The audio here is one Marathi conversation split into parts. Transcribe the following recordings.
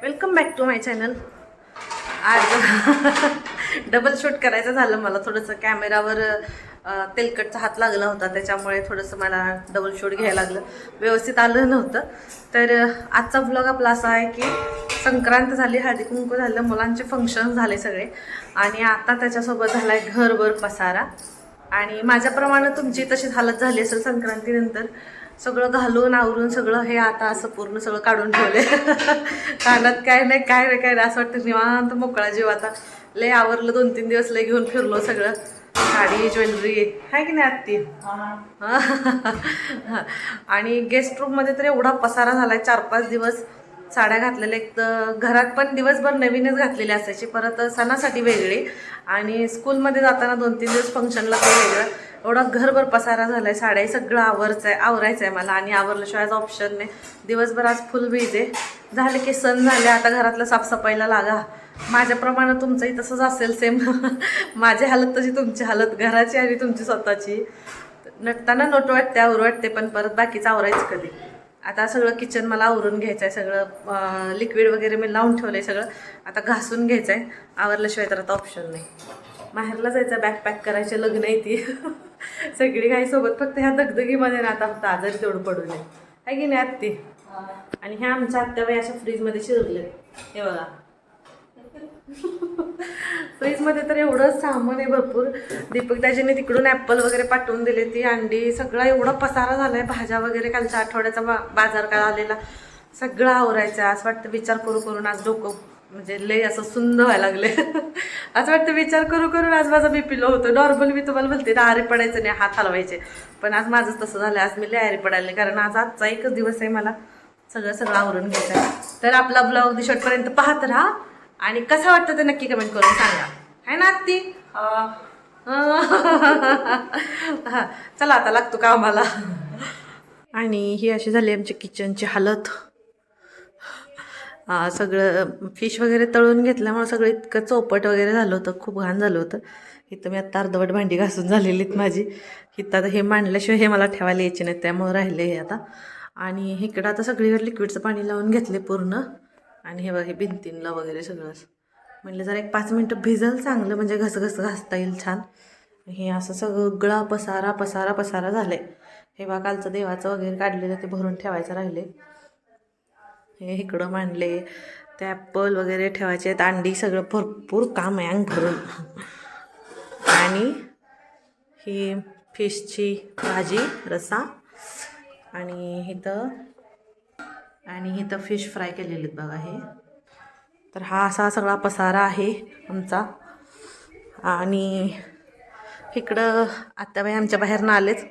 Welcome back to my channel आज डबल शूट करायचं झालं मला. थोडंसं कॅमेरावर तेलकटचा हात लागला होता त्याच्यामुळे थोडंसं मला डबल शूट घ्यायला लागलं. व्यवस्थित आलं नव्हतं. तर आजचा ब्लॉग आपला असा आहे की संक्रांत झाली हळदी कुंकू झालं मुलांचे फंक्शन झाले सगळे. आणि आता त्याच्यासोबत झाला आहे घरभर पसारा. आणि माझ्याप्रमाणे तुमची तशीच हालत झाली असेल संक्रांतीनंतर. सगळं घालून आवरून सगळं हे आता असं पूर्ण सगळं काढून ठेवले कानात काय नाही काय नाही काय नाही. असं वाटतं निवांत मोकळा जीव आता. लय आवरलं दोन तीन दिवस लय घेऊन फिरलो सगळं. साडी ज्वेलरी. आहे की नाही आत्ती? आणि गेस्ट रूममध्ये तर एवढा पसारा झालाय चार पाच दिवस. साड्या घातलेल्या एक तर घरात पण दिवसभर नवीनच घातलेली असायची. परत सणासाठी वेगळी. आणि स्कूलमध्ये जाताना दोन तीन दिवस फंक्शनला ते वेगळं. एवढा घरभर पसारा झालाय साड्या सगळं आवरचं आहे आवरायचं आहे मला आणि आवरल्याशिवाय ऑप्शन नाही. दिवसभर आज फुल बीज आहे. झाले की सण झाले आता घरातलं साफसफाईला लागा. माझ्याप्रमाणे तुमचंही तसंच असेल सेम माझी हालत तशी तुमची हालत घराची आणि तुमची स्वतःची. नटताना नोट वाटते आवर वाटते पण परत बाकीचं आवरायचं कधी? आता सगळं किचन मला आवरून घ्यायचं आहे सगळं लिक्विड वगैरे मी लावून ठेवलं आहे सगळं. आता घासून घ्यायचं आहे आवरल्याशिवाय तर आता ऑप्शन नाही. माहेरला जायचं बॅग पॅक करायचे लग्न आहे ती. सगळी काही सोबत फक्त ह्या दगदगीमध्ये ना आता फक्त आजारी तेवढं पडू नये. आहे की नाही आत्ती? आणि ह्या आमच्या आत्याबाई अशा फ्रीजमध्ये शिरले हे बघा. फ्रीजमध्ये तर एवढं सामान आहे भरपूर. दीपक दाजीने तिकडून ॲपल वगैरे पाठवून दिले ती अंडी सगळा एवढा पसारा झालाय भाज्या वगैरे कालच्या आठवड्याचा बा बाजार काळ आलेला. सगळं आवरायचं असं वाटतं विचार करू करून आज डोकं म्हणजे लय असं सुंदर व्हायला लागले. असं वाटतं विचार करू करून आज माझा बीपी लो होतो. नॉर्मल मी तुम्हाला बोलते ना आरे पडायचं नाही हात हलवायचे. पण आज माझंच तसं झालं. आज मी लय आरे पडायला कारण आज आजचा एकच दिवस आहे मला सगळं सगळं आवरून घ्यायचं आहे. तर आपला ब्लॉग शेवटपर्यंत पाहत राहा. आणि कसं वाटतं ते नक्की कमेंट करून सांगा. आहे ना आत्ती? चला आता लागतो का आम्हाला आणि ही अशी झाली आमची किचनची हालत. सगळं फिश वगैरे तळून घेतल्यामुळं सगळं इतकं चौपट वगैरे झालं होतं खूप घाण झालं होतं. इथं मी आत्ता अर्धवट भांडी घासून झालेलीत माझी. इथं आता हे मांडल्याशिवाय हे मला ठेवायला यायचे नाही त्यामुळं राहिले हे आता. आणि इकडं आता सगळीकडे लिक्विडचं पाणी लावून घेतले पूर्ण. आणि हे बघा हे भिंतींला वगैरे सगळंच म्हणलं जरा एक पाच मिनटं भिजल चांगलं म्हणजे घसघस घासता येईल छान. हे असं सगळा पसारा पसारा पसारा झालं आहे हे बा कालचं देवाचं वगैरे काढलेलं ते भरून ठेवायचं राहिले हे इकडं मांडले. ते ॲपल वगैरे ठेवायचे आहेत. अंडी सगळं भरपूर काम आहे अंग भरून. आणि ही फिशची भाजी रसा आणि इथं आणि इथं फिश फ्राय केलेले आहेत बघा हे. तर हा असा सगळा पसारा आहे आमचा. आणि इकडं आत्याबाई आमच्या बाहेरनं आलेच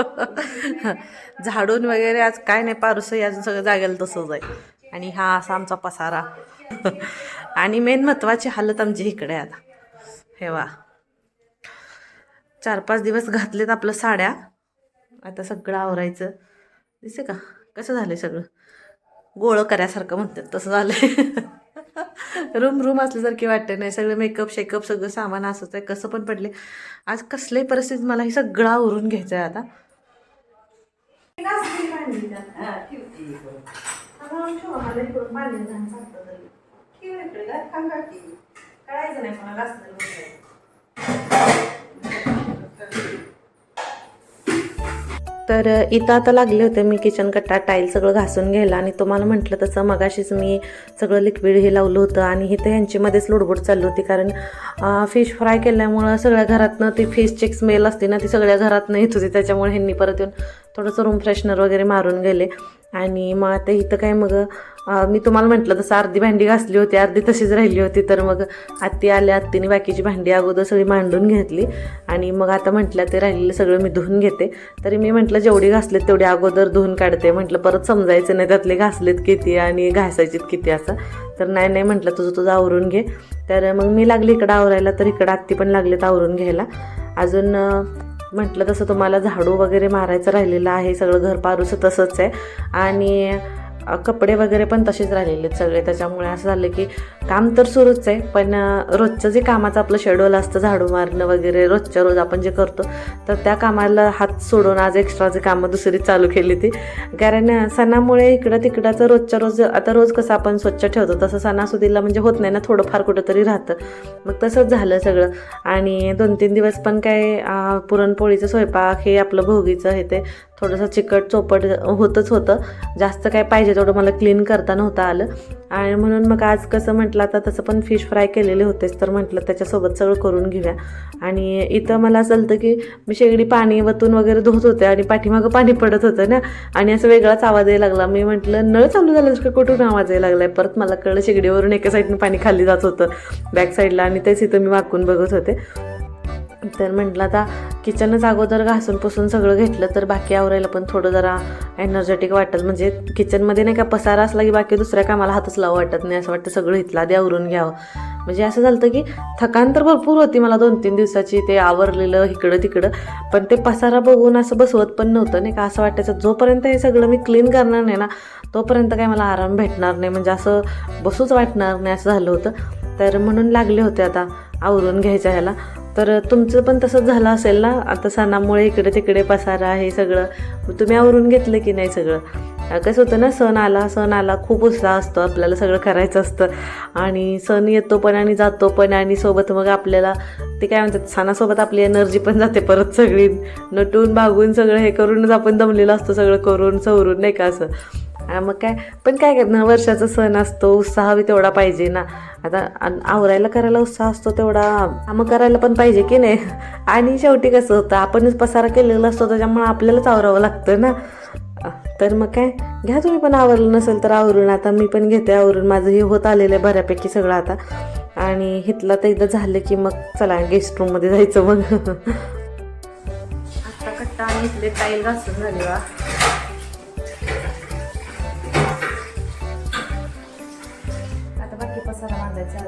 झाडून वगैरे आज काय नाही पारुसही अजून सगळं जागेल तसंच आहे. आणि हा असा आमचा पसारा. आणि मेन महत्त्वाची हालत आमची इकडे आता. हे वा. चार पाच दिवस घातलेत आपलं साड्या. आता सगळं आवरायचं. दिसे का? कसं झालं सगळं? गोळं करायसारखं म्हणतात तसं झालं रूम रूम असल्यासारखी वाटते नाही. सगळं मेकअप शेकअप सगळं सामान असंच आहे. कसं पण पडले. आज कसल्याही परिस्थितीत मला हे सगळं आवरून घ्यायचं आहे आता. नाही कोणाला तर इथं आता लागले होते मी किचन कट्टा टाईल सगळं घासून घ्यायला आणि तुम्हाला म्हटलं तसं मगाशीच मी सगळं लिक्विड हे लावलं होतं आणि इथं ह्यांचीमध्येच लोडबोड चालली होती कारण फिश फ्राय केल्यामुळं सगळ्या घरातनं ती फिशची स्मेल असते ना ती सगळ्या घरातनं येत होती त्याच्यामुळे ह्यांनी परत येऊन थोडंसं रूम फ्रेशनर वगैरे मारून गेले. आणि मग आता इथं काय मग मी तुम्हाला म्हटलं तसं अर्धी भांडी घासली होती अर्धी तशीच राहिली होती. तर मग आत्ती आल्या आत्तीने बाकीची भांडी अगोदर सगळी मांडून घेतली. आणि मग आता म्हटलं ते राहिलेलं सगळं मी धुवून घेते. तरी मी म्हटलं जेवढी घासलेत तेवढी अगोदर धुवून काढते. म्हटलं परत समजायचं नाही त्यातले घासलेत किती आणि घासायचेत किती असं. तर नाही नाही म्हटलं तुझं तुझं आवरून घे. तर मग मी लागली इकडं आवरायला तर इकडं आत्ती पण लागलेत आवरून घ्यायला. अजून म्हटलं तसं तुम्हाला झाडू वगैरे मारायचं राहिलेलं आहे सगळं घर पारूचं तसंच आहे. आणि कपडे वगैरे पण तसेच राहिलेले आहेत सगळे. त्याच्यामुळे असं झालं की काम तर सुरूच आहे पण रोजचं जे कामाचं आपलं शेड्यूल असतं झाडू मारणं वगैरे रोजच्या रोज आपण जे करतो तर त्या कामाला हात सोडून आज एक्स्ट्रा जे कामं दुसरी चालू केली ती. कारण सणामुळे इकडं तिकडंचं रोजच्या रोज आता रोज कसं आपण स्वच्छ ठेवतो तसं सणासुदीला म्हणजे होत नाही ना थोडंफार कुठंतरी राहतं. मग तसंच झालं सगळं. आणि दोन तीन दिवस पण काय पुरणपोळीचं स्वयंपाक हे आपलं भोगीचं हे ते थोडंसं चिकट चोपट होतच होतं. जास्त काय पाहिजे तेवढं मला क्लीन करता नव्हतं आलं. आणि म्हणून मग आज कसं म्हटलं आता तसं पण फिश फ्राय केलेले होतेच तर म्हटलं त्याच्यासोबत सगळं करून घेऊया. आणि इथं मला असं झालं की मी शेगडी पाणी वतून वगैरे धुत होते आणि पाठीमागं पाणी पडत होतं ना. आणि असं वेगळाच आवाज यायला लागला. मी म्हटलं नळ चालू झालं का? कुठून आवाज यायला आहे परत मला कळलं शेगडीवरून एका साईडनं पाणी खाली जात होतं. बॅक साईडला आणि तेच इथं मी वाकून बघत होते. तर म्हटलं आता किचनच अगोदर घासून पुसून सगळं घेतलं तर बाकी आवरायला पण थोडं जरा एनर्जेटिक वाटेल. म्हणजे किचनमध्ये नाही का पसारा असला की बाकी दुसऱ्या कामाला हातच लावू वाटत नाही असं वाटतं सगळं इथलं आधी आवरून घ्यावं. म्हणजे असं झालं की थकान तर भरपूर होती मला दोन तीन दिवसाची ते आवरलेलं इकडं तिकडं. पण ते पसारा बघून असं बसवत पण नव्हतं नाही का असं वाटायचं जोपर्यंत हे सगळं मी क्लीन करणार नाही ना तोपर्यंत काय मला आराम भेटणार नाही. म्हणजे असं बसूच वाटणार नाही असं झालं होतं. तर म्हणून लागले होते आता आवरून घ्यायच्या ह्याला. तर तुमचं पण तसंच झालं असेल ना? आता सणामुळे इकडे तिकडे पसारा हे सगळं. तुम्ही आवरून घेतलं की नाही सगळं? कसं होतं ना सण आला सण आला खूप उत्साह असतो आपल्याला सगळं करायचं असतं. आणि सण येतो पण आणि जातो पण आणि सोबत मग आपल्याला ते काय म्हणतात सणासोबत आपली एनर्जी पण जाते परत सगळी. नटून भागून सगळं हे करूनच आपण दमलेलं असतो सगळं करून सवरून नाही का असं? मग काय? पण काय करणार? वर्षाचा सण असतो उत्साह बी तेवढा पाहिजे ना. आता आवरायला करायला उत्साह असतो तेवढा. कामं करायला पण पाहिजे की नाही? आणि शेवटी कसं होतं आपणच पसारा केलेला असतो त्याच्यामुळे आपल्यालाच आवरावं लागतं ना. तर मग काय? घ्या तुम्ही पण आवरलं नसेल तर आवरून. आता मी पण घेते आवरून. माझं हे होत आलेलं आहे बऱ्यापैकी सगळं आता. आणि हिथला तर एकदा झालं की मग चला गेस्ट रूममध्ये जायचं मग. आता कट्टा आणि इथले टाईल घासून झाले वा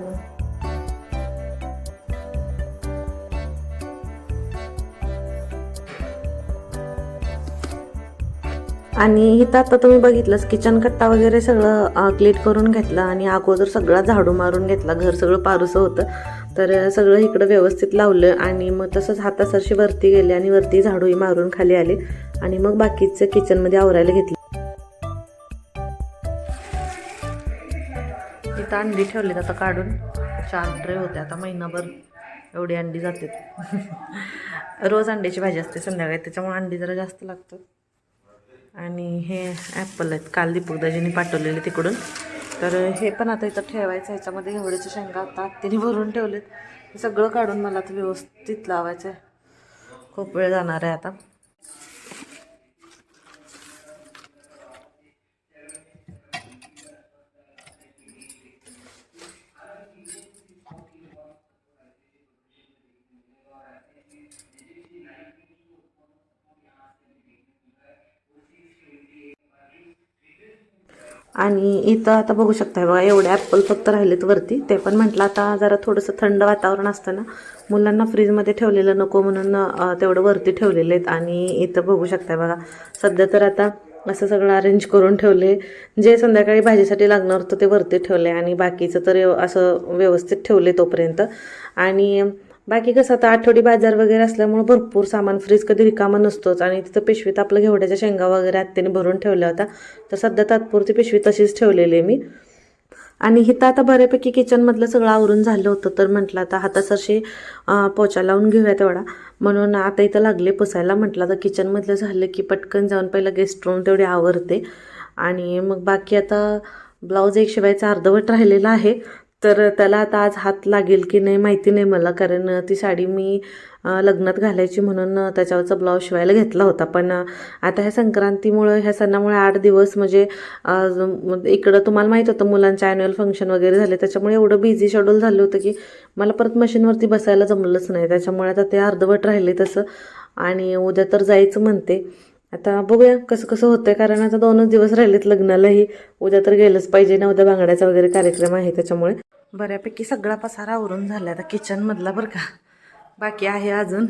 बांधायचा आणि इथं आता तुम्ही बघितलंच किचन कट्टा वगैरे सगळं क्लीट करून घेतलं आणि अगोदर सगळा झाडू मारून घेतला. घर सगळं पारुसं होतं. तर सगळं इकडं व्यवस्थित लावलं आणि मग तसंच हातासरशी वरती गेले आणि वरती झाडूही मारून खाली आले. आणि मग बाकीचं किचनमध्ये आवरायला घेतलं. आता अंडी ठेवलीत आता काढून. चार ट्रे होते आता महिनाभर एवढी अंडी जाते रोज अंड्याची भाजी असते संध्याकाळी त्याच्यामुळे अंडी जरा जास्त लागतं आणि हे ॲपल आहेत काल दीपकदाजींनी पाठवलेले तिकडून. तर हे पण आता इथं ठेवायचं ह्याच्यामध्ये एवढ्याच्या शेंगा आता तिने भरून ठेवलेत. हे सगळं काढून मला आता व्यवस्थित लावायचं आहे खूप वेळ जाणार आहे आता. आणि इथं आता बघू शकता बघा एवढे ॲपल फक्त राहिलेत वरती. ते पण म्हटलं आता जरा थोडंसं थंड वातावरण असतं ना मुलांना फ्रीजमध्ये ठेवलेलं नको म्हणून तेवढं वरती ठेवलेले आहेत. आणि इथं बघू शकता बघा सध्या तर आता असं सगळं अरेंज करून ठेवले. जे संध्याकाळी भाजीसाठी लागणार होतं ते वरती ठेवले आणि बाकीचं तर असं व्यवस्थित ठेवले तोपर्यंत. आणि बाकी कसं आता आठवडी बाजार वगैरे असल्यामुळे भरपूर सामान फ्रीज कधी रिकामा नसतोच. आणि तिथं पिशवीत आपलं घेवड्याच्या शेंगा वगैरे आत्याने भरून ठेवल्या होत्या. तर सध्या तात्पुरती पिशवी तशीच ठेवलेली आहे मी. आणि हिथं आता बऱ्यापैकी किचनमधलं सगळं आवरून झालं होतं. तर म्हटलं आता हातासरशी पोचा लावून घेऊया तेवढा. म्हणून आता इथं लागले पुसायला. म्हटलं आता किचनमधलं झालं की पटकन जाऊन पहिलं गेस्ट रूम तेवढी आवरते. आणि मग बाकी आता ब्लाऊज एक शिवायचा अर्धवट राहिलेला आहे. तर त्याला आता आज हात लागेल की नाही माहिती नाही मला कारण ती साडी मी लग्नात घालायची म्हणून त्याच्यावरचा ब्लाऊज शिवायला घेतला होता. पण आता ह्या संक्रांतीमुळं ह्या सणामुळे आठ दिवस म्हणजे इकडं तुम्हाला माहीत होतं मुलांचे ॲन्युअल फंक्शन वगैरे झाले. त्याच्यामुळे एवढं बिझी शेड्यूल झालं होतं की मला परत मशीनवरती बसायला जमलंच नाही. त्याच्यामुळे आता ते अर्धवट राहिले तसं. आणि उद्या तर जायचं म्हणते. आता बघूया कसं कसं होतंय कारण आता दोनच दिवस राहिलेत लग्नालाही. उद्या तर गेलंच पाहिजे ना उद्या बांगड्याचा वगैरे कार्यक्रम आहे त्याच्यामुळे. बऱ्यापैकी सगळा पसारा आवरून झाला आता किचनमधला बरं का. बाकी आहे अजून.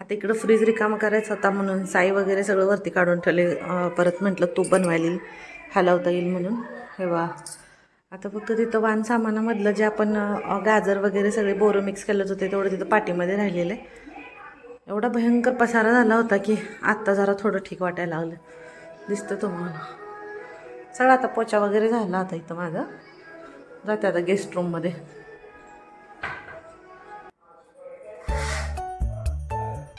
आता इकडं फ्रीज रिकामं करायचं होता म्हणून साई वगैरे सगळं वरती काढून ठेवले. परत म्हटलं तूप बनवायला येईल हलवता येईल म्हणून. हे वा आता फक्त तिथं वाण सामानामधलं जे आपण गाजर वगैरे सगळे बोरं मिक्स केलंच होते तेवढं तिथं पाठीमध्ये राहिलेलं आहे. एवढा भयंकर पसारा झाला होता की आत्ता जरा थोडं ठीक वाटायला लागलं. दिसतं तुम्हाला. सगळं आता पोचा वगैरे झाला आता इथं माझा जाते आता गेस्ट रूममध्ये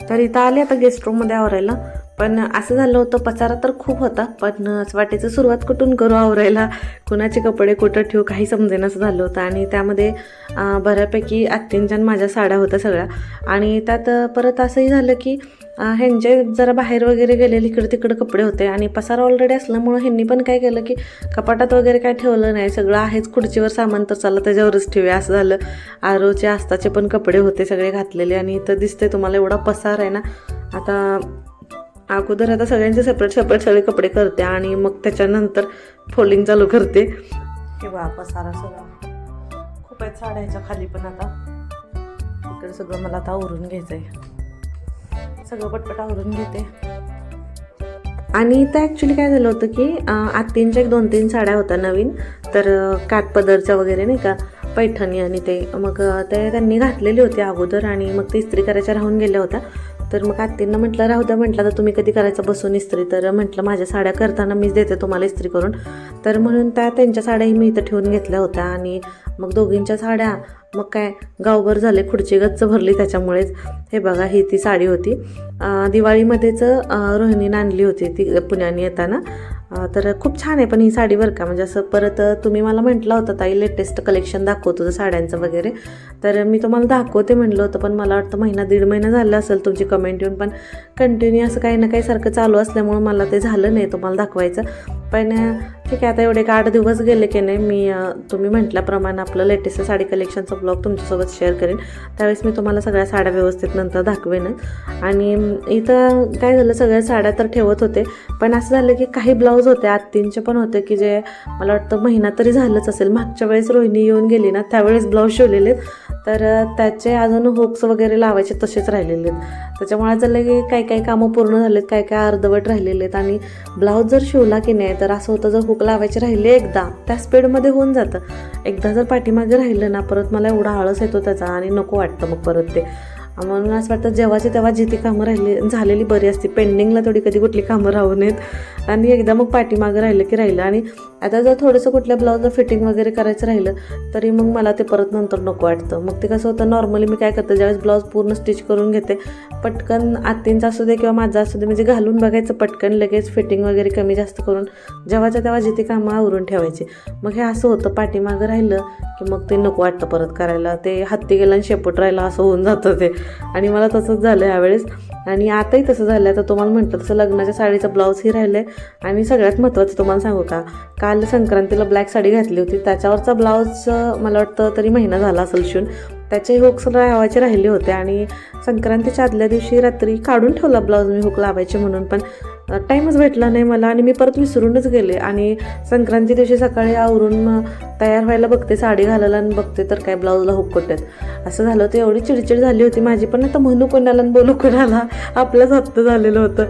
तर इथं आले आता गेस्ट रूममध्ये आवरायला. पण असं झालं होतं पसारा तर खूप होता पण असं वाटायचं सुरुवात कुठून करू आवरायला? कुणाचे कपडे कुठं ठेवू? काही समजेनच झालं होतं. आणि त्यामध्ये बऱ्यापैकी आत्तींच्या माझ्या साड्या होत्या सगळ्या. आणि त्यात परत असंही झालं की ह्यांचे जरा बाहेर वगैरे गेलेले इकडे तिकडे कपडे होते. आणि पसारा ऑलरेडी असल्यामुळं ह्यांनी पण काय केलं की कपाटात वगैरे काय ठेवलं नाही. सगळं आहेच खुर्चीवर सामान तर चाललं त्याच्यावरच ठेवूया असं झालं. आरोचे आस्ताचे पण कपडे होते सगळे घातलेले. आणि इथं दिसते तुम्हाला एवढा पसार आहे ना. आता अगोदर आता सगळ्यांचे सेपरेट सेपरेट सगळे कपडे करते आणि मग त्याच्यानंतर फोल्डिंग चालू करते. हे वा पसारा सगळा. खूप आहेत साड्या ह्याच्या खाली पण आता. इकडे सगळं मला आता आवरून घ्यायचं आहे सगळं पटपट आवरून घेते. आणि इथं ॲक्च्युली काय झालं होतं की आत्तींच्या एक दोन तीन साड्या होत्या नवीन. तर अं, काठपदरच्या वगैरे नाही का पैठणी आणि ते. मग ते त्यांनी घातलेली होती अगोदर आणि मग ते इस्त्री करायच्या राहून गेल्या होत्या. तर मग आत्तींना म्हटलं राहू द्या म्हटलं तर तुम्ही कधी करायचं? बसून इस्त्री. तर म्हटलं माझ्या साड्या करताना मीच देते तुम्हाला इस्त्री करून. तर म्हणून त्या त्यांच्या साड्याही मी इथं ठेवून घेतल्या होत्या आणि मग दोघींच्या साड्या मग काय गावभर झाले खुर्ची गच्च भरली त्याच्यामुळेच. हे बघा ही ती साडी होती. दिवाळीमध्येच रोहिणीनं आणली होती ती पुण्याने येताना. तर खूप छान आहे पण ही साडी बरं का. म्हणजे असं परत तुम्ही मला म्हटलं होतं ताई लेटेस्ट कलेक्शन दाखवतो साड्यांचं वगैरे. तर मी तुम्हाला दाखवते म्हटलं होतं पण मला वाटतं महिना दीड महिना झाला असेल तुमची कमेंट येऊन पण कंटिन्यू असं काही ना काही सारखं चालू असल्यामुळं मला ते झालं नाही तुम्हाला दाखवायचं. पण ठीक आहे आता एवढे एक आठ दिवस गेले की नाही मी तुम्ही म्हटल्याप्रमाणे आपलं लेटेस्ट साडी कलेक्शनचा ब्लॉग तुमच्यासोबत शेअर करेन. त्यावेळेस मी तुम्हाला सगळ्या साड्या व्यवस्थित नंतर दाखवेनच. आणि इथं काय झालं सगळ्या साड्या तर ठेवत होते पण असं झालं की काही ब्लाऊज होते आत्तींचे पण होते की जे मला वाटतं महिना तरी झालंच असेल. मागच्या वेळेस रोहिणी येऊन गेली ना त्यावेळेस ब्लाऊज शिवलेले तर त्याचे अजून हुक्स वगैरे लावायचे तसेच राहिलेले आहेत. त्याच्यामुळे झालं की काही काही कामं पूर्ण झालेत काही काही अर्धवट राहिलेले आहेत. आणि ब्लाऊज जर शिवला की नाही तर असं होतं जर हुक लावायचे राहिले एकदा त्या स्पीडमध्ये होऊन जातं. एकदा जर पाठीमागे राहिलं ना परत मला एवढा आळस येतो त्याचा आणि नको वाटतं मग परत ते. म्हणून असं वाटतं जेव्हाची तेव्हा जी ती कामं राहिली झालेली बरी असते. पेंडिंगला थोडी कधी कुठली कामं राहू नयेत. आणि एकदा मग पाठीमागं राहिलं की राहिलं. आणि आता जर थोडंसं कुठल्या ब्लाऊजला फिटिंग वगैरे करायचं राहिलं तरी मग मला ते परत नंतर नको वाटतं. मग ते कसं होतं नॉर्मली मी काय करते ज्यावेळेस ब्लाऊज पूर्ण स्टिच करून घेते पटकन आत्तींचा असू दे किंवा माझा असू दे म्हणजे घालून बघायचं पटकन लगेच फिटिंग वगैरे कमी जास्त करून. जेव्हाच्या तेव्हा जिथे कामं आवरून ठेवायची. मग हे असं होतं पाठीमागं राहिलं की मग ते नको वाटतं परत करायला. ते हत्ती गेलं आणि शेपूट राहिलं असं होऊन जातं ते. आणि मला तसंच झालं यावेळेस. आणि आताही तसं झालं आता तुम्हाला म्हटलं तसं लग्नाच्या साडीचा ब्लाऊजही राहिलं आहे आणि सगळ्यात महत्त्वाचं तुम्हाला सांगू का? काल संक्रांतीला ब्लॅक साडी घातली होती. त्याच्यावरचा ब्लाऊज मला वाटतं तरी महिना झाला असेल शिवून. त्याचे हुक्स लावायचे राहिले होते. आणि संक्रांतीच्या आदल्या दिवशी रात्री काढून ठेवला ब्लाऊज मी हुक लावायचे म्हणून. पण टाईमच भेटला नाही मला आणि मी परत विसरूनच गेले. आणि संक्रांती दिवशी सकाळी आवरून तयार व्हायला बघते साडी घालायला आणि बघते तर काय ब्लाऊजला हुक असं झालं होतं एवढी चिडचिड झाली होती माझी. पण आता म्हणू कोणाला आणि बोलू कोणाला आपलाच हप्त झालेलं होतं.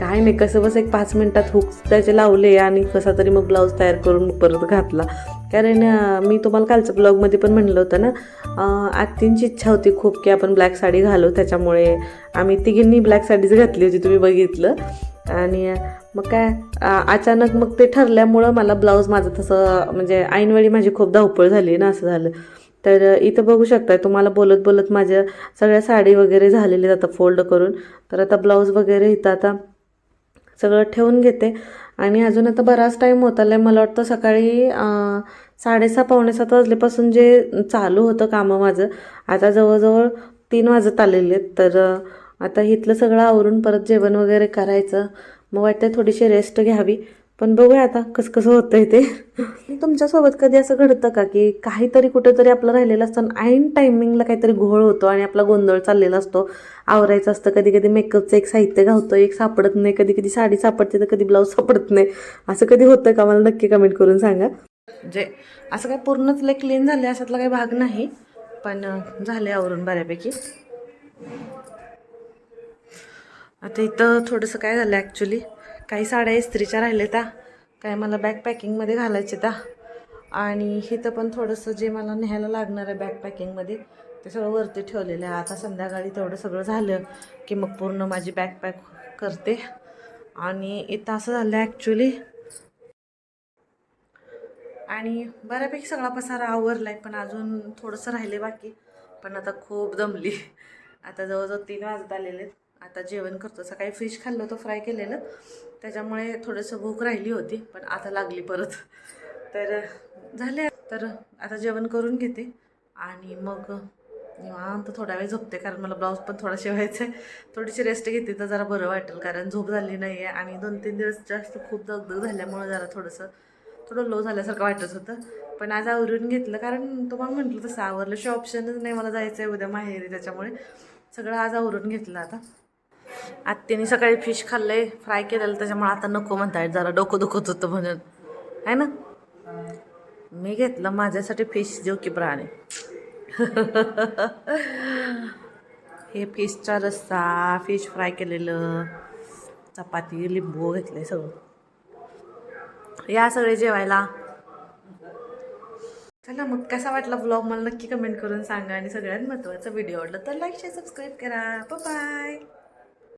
काय नाही कसं बस एक पाच मिनटात हुक त्याचे लावले आणि कसा तरी मग ब्लाऊज तयार करून परत घातला. कारण मी तुम्हाला कालच्या ब्लॉगमध्ये पण म्हणलं होतं ना आत्तींची इच्छा होती खूप की आपण ब्लॅक साडी घालू. त्याच्यामुळे आम्ही तिघींनी ब्लॅक साडीच घातली होती तुम्ही बघितलं. आणि मग काय अचानक मग ते ठरल्यामुळं मला ब्लाऊज माझं तसं म्हणजे ऐनवेळी माझी खूप धावपळ झाली ना असं झालं. तर इथं बघू शकताय तुम्हाला बोलत बोलत माझ्या सगळ्या साडी वगैरे झालेली आता फोल्ड करून. तर आता ब्लाऊज वगैरे इथं आता सगळं ठेवून घेते. आणि अजून आता बराच टाईम होत आला मला वाटतं सकाळी साडेसहा पावणेसात वाजल्यापासून जे चालू होतं कामं माझं आता जवळजवळ तीन वाजत आलेले आहेत. तर आता इथलं सगळं आवरून परत जेवण वगैरे करायचं. मग वाटतं थोडीशी रेस्ट घ्यावी. पण बघूया आता कसं कसं होतंय ते. तुमच्यासोबत कधी असं घडतं का की काहीतरी कुठेतरी आपलं राहिलेलं असतं आणि ऐन टायमिंगला काहीतरी घोळ होतो आणि आपला गोंधळ चाललेला असतो. आवरायचं असतं कधी कधी मेकअपचं एक साहित्य घावतं एक सापडत नाही कधी कधी साडी सापडते तर कधी ब्लाऊज सापडत नाही. असं कधी होतं का? मला नक्की कमेंट करून सांगा. जे असं काय पूर्णच लय क्लीन झाले अशातला काही भाग नाही. पण झाले आवरून बऱ्यापैकी. आता इथं थोडंसं काय झालं ॲक्च्युली काही साड्या इस्त्रीच्या राहिल्या त्या काय मला बॅग पॅकिंगमध्ये घालायचे त्या आणि इथं पण थोडंसं जे मला न्यायला लागणार आहे बॅग पॅकिंगमध्ये ते सगळं वरती ठेवलेलं आहे. आता संध्याकाळी तेवढं सगळं झालं की मग पूर्ण माझी बॅग पॅक करते. आणि इथं असं झालं ॲक्च्युली आणि बऱ्यापैकी सगळा पसारा आवरला आहे पण अजून थोडंसं राहिले बाकी. पण आता खूप दमली. आता जवळजवळ तीन वाजत आलेले आहेत. आता जेवण करतो. सकाळी फिश खाल्लं होतं फ्राय केलेलं. त्याच्यामुळे थोडंसं भूक राहिली होती पण आता लागली परत. तर झाले. तर आता जेवण करून घेते. आणि मग निवांत थोडा वेळ झोपते कारण मला ब्लाऊज पण थोडा शिवायचा आहे थोडीशी रेस्ट घेते तर जरा बरं वाटेल कारण झोप झाली नाही आहे आणि दोन तीन दिवस जास्त खूप दगदग झाल्यामुळं जरा थोडंसं थोडं लो झाल्यासारखं वाटत होतं. पण आज आवरून घेतलं कारण तुम्हाला म्हटलं तसं आवरल्याशिवाय ऑप्शनच नाही मला जायचं आहे उद्या माहेरी त्याच्यामुळे. सगळं आज आवरून घेतलं आता. आत्याने सकाळी फिश खाल्लंय फ्राय केलेलं त्याच्यामुळे आता नको म्हणताय जरा डोकं दुखत होतं म्हणून. आहे ना? मी घेतलं माझ्यासाठी फिश जो की प्राणी. हे फिशचा रस्सा फिश फ्राय केलेलं चपाती लिंबू घेतलंय सगळं. या सगळे जेवायला. चला मग कसा वाटला ब्लॉग मला नक्की कमेंट करून सांगा आणि सगळ्यात महत्त्वाचा व्हिडिओ आवडला तर लाईक शेअर सबस्क्राईब करा. बाय